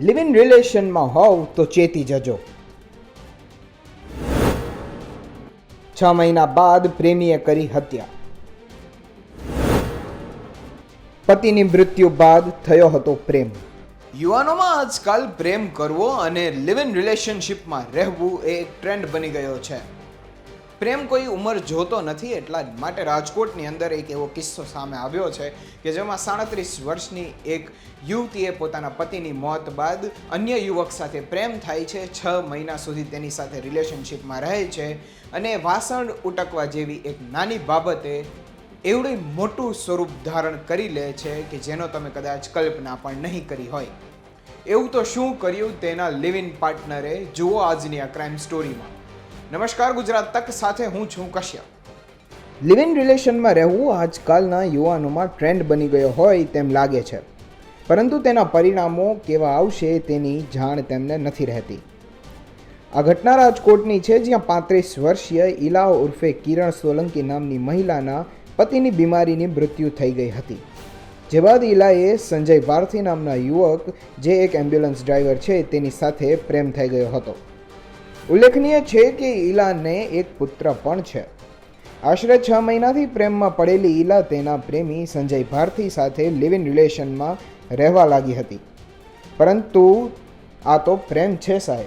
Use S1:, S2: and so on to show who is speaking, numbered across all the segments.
S1: Live in રિલેશનમાં હોવ તો ચેતી જજો. છ મહિના બાદ પ્રેમીએ કરી હત્યા. પતિની મૃત્યુ બાદ થયો હતો પ્રેમ. યુવાનોમાં આજકાલ પ્રેમ કરવો અને લિવ ઇન રિલેશનશિપમાં રહેવું એ એક ટ્રેન્ડ બની ગયો છે. પ્રેમ કોઈ ઉંમર જોતો નથી એટલા જ માટે રાજકોટની અંદર એક એવો કિસ્સો સામે આવ્યો છે કે જેમાં સાડત્રીસ વર્ષની એક યુવતીએ પોતાના પતિની મોત બાદ અન્ય યુવક સાથે પ્રેમ થાય છે, છ મહિના સુધી તેની સાથે રિલેશનશિપમાં રહે છે અને વાસણ ઉટકવા જેવી એક નાની બાબતે એવડું મોટું સ્વરૂપ ધારણ કરી લે છે કે જેનો તમે કદાચ કલ્પના પણ નહીં કરી હોય. એવું તો શું કર્યું તેના લિવ ઇન પાર્ટનરે? જુઓ આજની આ ક્રાઇમ સ્ટોરીમાં. નમસ્કાર, ગુજરાત તક સાથે હું છું કશ્યપ. લિવ ઇન રિલેશનમાં રહેવું આજકાલના યુવાનોમાં ટ્રેન્ડ બની ગયો હોય તેમ લાગે છે. પરંતુ તેના પરિણામો કેવા આવશે તેની જાણ તેમને નથી રહેતી. આ ઘટના રાજકોટની છે, જ્યાં પાંત્રીસ વર્ષીય ઈલા ઉર્ફે કિરણ સોલંકી નામની મહિલાના પતિની બીમારીની મૃત્યુ થઈ ગઈ હતી. જે બાદ ઇલાએ સંજય ભારથી નામના યુવક, જે એક એમ્બ્યુલન્સ ડ્રાઈવર છે, તેની સાથે પ્રેમ થઈ ગયો હતો. ઉલ્લેખનીય છે કે ઈલાને એક પુત્ર પણ છે. આશરે છ મહિનાથી પ્રેમમાં પડેલી ઈલા તેના પ્રેમી સંજય ભારતી સાથે લિવ ઇન રિલેશનમાં રહેવા લાગી હતી. પરંતુ આ તો પ્રેમ છે સાહેબ.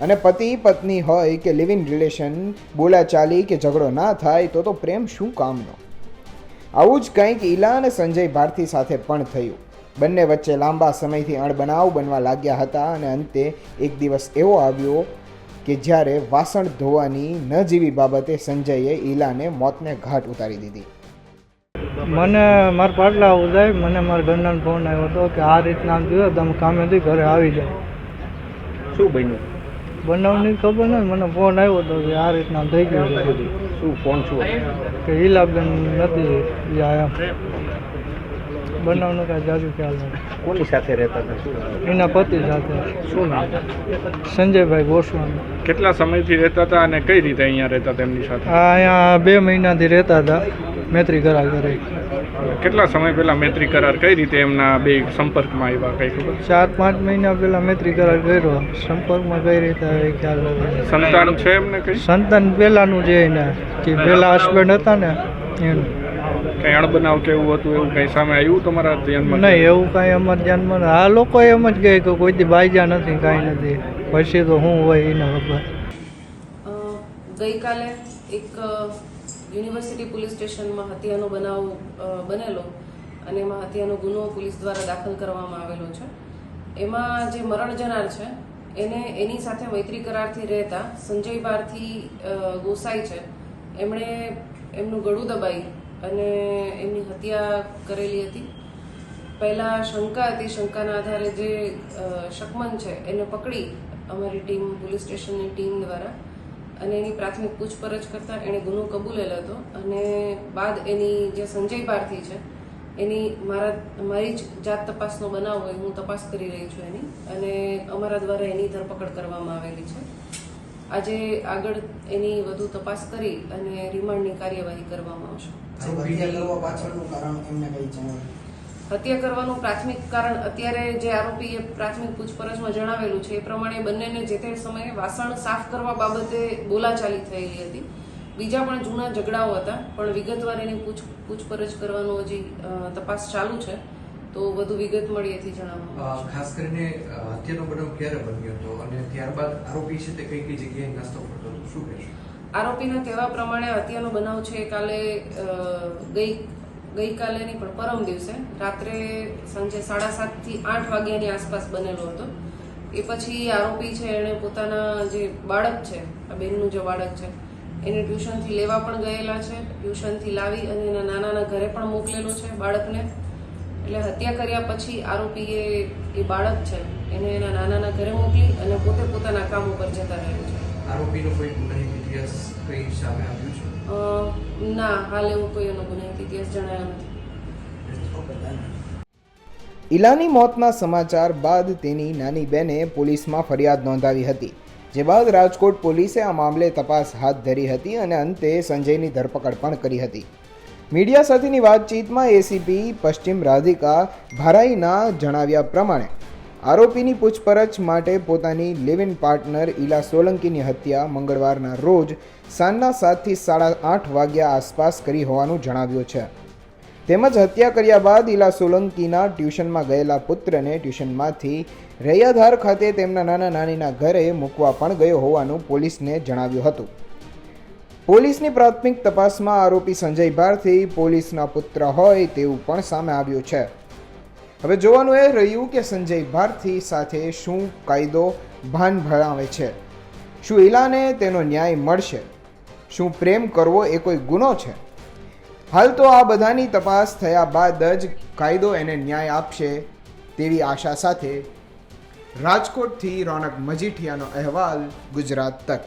S1: અને પતિ પત્ની હોય કે લિવ ઇન રિલેશન બોલાચાલી કે ઝઘડો ના થાય તો તો પ્રેમ શું કામનો? આવું જ કંઈક ઈલા અને સંજય ભારતી સાથે પણ થયું. બંને વચ્ચે લાંબા સમયથી અણબનાવ બનવા લાગ્યા હતા અને અંતે એક દિવસ એવો આવ્યો કે જ્યારે વાસણ ધોવાની ન જેવી બાબતે સંજયે ઈલાને મોતને ઘાટ ઉતારી દીધી.
S2: મને મારા પાટલા આવું મને મારા ઘરનાનો ફોન આવ્યો હતો કે આ રીતના જોયો તમે કામેથી ઘરે આવી જાઓ
S3: શું બન્યું?
S2: બનાવની ખબર નથી મને ફોન આવ્યો હતો કે આ રીતના થઈ ગયું
S3: શું ફોન શું
S2: કે ઈલાબેન નથી આયા બનાવનો કાંઈ જાજુ ખ્યાલ નથી.
S3: કોની સાથે રહેતા હતા? શું
S2: એના પતિ સાથે.
S3: શું નામ?
S2: સંજયભાઈ ગોસ્વામી.
S4: કેટલા સમયથી રહેતા હતા અને કઈ રીતે અહીંયા રહેતા હતા એમની સાથે?
S2: આ અહીંયા બે મહિનાથી રહેતા હતા મૈત્રી કરાર કરે.
S4: કેટલા સમય પહેલા મૈત્રી કરાર કઈ રીતે એમના બે સંપર્કમાં આવ્યા કઈ ખબર?
S2: ચાર પાંચ મહિના પહેલાં મૈત્રી કરાર કર્યો. સંપર્કમાં કઈ રીતે આવે ખ્યાલ નથી.
S4: સંતાન છે એમને કઈ?
S2: સંતાન પહેલાંનું જે એને કે પહેલાં હસબન્ડ હતા ને એનું.
S4: કઈ અણબનાવ કે એવું હતું એવું કઈ સામે આવ્યું તમારા ધ્યાનમાં?
S2: નહીં એવું કાંઈ અમારા ધ્યાનમાં આ લોકો એમ જ કહે કે કોઈથી બાઈજા નથી કાંઈ નથી. પછી તો હું હોય એને ખબર.
S5: ગઈકાલે એક યુનિવર્સિટી પોલીસ સ્ટેશનમાં હત્યાનો બનાવ બનેલો અને એમાં હત્યાનો ગુનો પોલીસ દ્વારા દાખલ કરવામાં આવેલો છે. એમાં જે મરણ જનાર છે એને એની સાથે મૈત્રી કરારથી રહેતા સંજય બારથી ગોસાઈ છે. એમણે એમનું ગળું દબાઈ અને એમની હત્યા કરેલી હતી. પહેલાં શંકા હતી, શંકાના આધારે જે શકમન છે, એને પકડી અમારી ટીમ, પોલીસ સ્ટેશનની ટીમ દ્વારા. અને એની પ્રાથમિક પૂછપરછ કરતાં એણે ગુનો કબૂલેલો હતો. અને બાદ એની જે સંજય પારથી છે, એની મારા, મારી જ જાત તપાસનો બનાવ હોય, હું તપાસ કરી રહી છું એની. અને અમારા દ્વારા એની ધરપકડ કરવામાં આવેલી છે. આજે આગળ એની વધુ તપાસ કરી અને રિમાન્ડની કાર્યવાહી કરવામાં આવશે.
S1: હત્યા
S5: કરવાનું પ્રાથમિક કારણ અત્યારે જે આરોપીએ પ્રાથમિક પૂછપરછમાં જણાવેલું છે એ પ્રમાણે બંનેને જે તે સમયે વાસણ સાફ કરવા બાબતે બોલાચાલી થયેલી હતી. બીજા પણ જૂના ઝઘડાઓ હતા પણ વિગતવાર એની પૂછ પૂછપરછ કરવાનો હજી તપાસ ચાલુ છે. તો વધુ વિગત મળી
S6: હતી
S5: જણાવવા.
S6: ખાસ કરીને હત્યાનો બનાવ ક્યારે બન્યો હતો અને ત્યારબાદ આરોપી છે તે કઈ કઈ જગ્યાએ નાસ્તો કરતો હતો? શું કહેશો
S5: આરોપીના કહેવા પ્રમાણે હત્યાનો બનાવ છે કાલે ગઈ ગઈકાલે નહીં પણ પરમ દિવસે રાત્રે સાંજે સાડા સાતથી આઠ વાગ્યાની આસપાસ બનેલો હતો. એ પછી આરોપી છે એણે પોતાના જે બાળક છે આ બેનનું જે બાળક છે એને ટ્યુશનથી લેવા પણ ગયેલા છે. ટ્યુશનથી લાવી અને એના નાનાના ઘરે પણ મોકલેલો છે બાળકને. એટલે હત્યા કર્યા પછી આરોપીએ એ બાળક છે એને એના નાનાના ઘરે મોકલી અને પોતે પોતાના કામ ઉપર જતા રહ્યો છે.
S6: આરોપીનો કોઈ ગુનાહિત ઇતિહાસ કઈ સામે આવ્યું છે?
S5: ના હાલ એવું કોઈ એનો ગુનાહિત ઇતિહાસ જણાયો નથી.
S1: ઈલાની મોતના સમાચાર બાદ તેની નાની બહેને પોલીસમાં ફરિયાદ નોંધાવી હતી જે બાદ રાજકોટ પોલીસે આ મામલે તપાસ હાથ ધરી હતી અને અંતે સંજયની ધરપકડ પણ કરી હતી. મીડિયા સાથેની વાતચીતમાં એસીપી પશ્ચિમ રાધિકા, ભારાઈના જણાવ્યા પ્રમાણે, આરોપીની પૂછપરછ માટે પોતાની લિવ ઇન પાર્ટનર ઈલા સોલંકીની હત્યા મંગળવારના રોજ સાંજના સાતથી સાડા આઠ વાગ્યા આસપાસ કરી હોવાનું જણાવ્યું છે. તેમજ હત્યા કર્યા બાદ ઈલા સોલંકીના ટ્યુશનમાં ગયેલા પુત્રને ટ્યુશનમાંથી રૈયાધાર ખાતે તેમના નાના નાનીના ઘરે મૂકવા પણ ગયો હોવાનું પોલીસને જણાવ્યું હતું. પોલીસની પ્રાથમિક તપાસમાં આરોપી સંજય ભારથી પોલીસના પુત્ર હોય તેવું પણ સામે આવ્યું છે. હવે જોવાનું એ રહ્યું કે સંજય ભારથી સાથે શું કાયદો ભાન ભણાવે છે? શું ઇલાને તેનો ન્યાય મળશે? શું પ્રેમ કરવો એ કોઈ ગુનો છે? હાલ તો આ બધાની તપાસ થયા બાદ જ કાયદો એને ન્યાય આપશે તેવી આશા સાથે રાજકોટથી રોનક મજીઠિયાનો અહેવાલ ગુજરાત તક.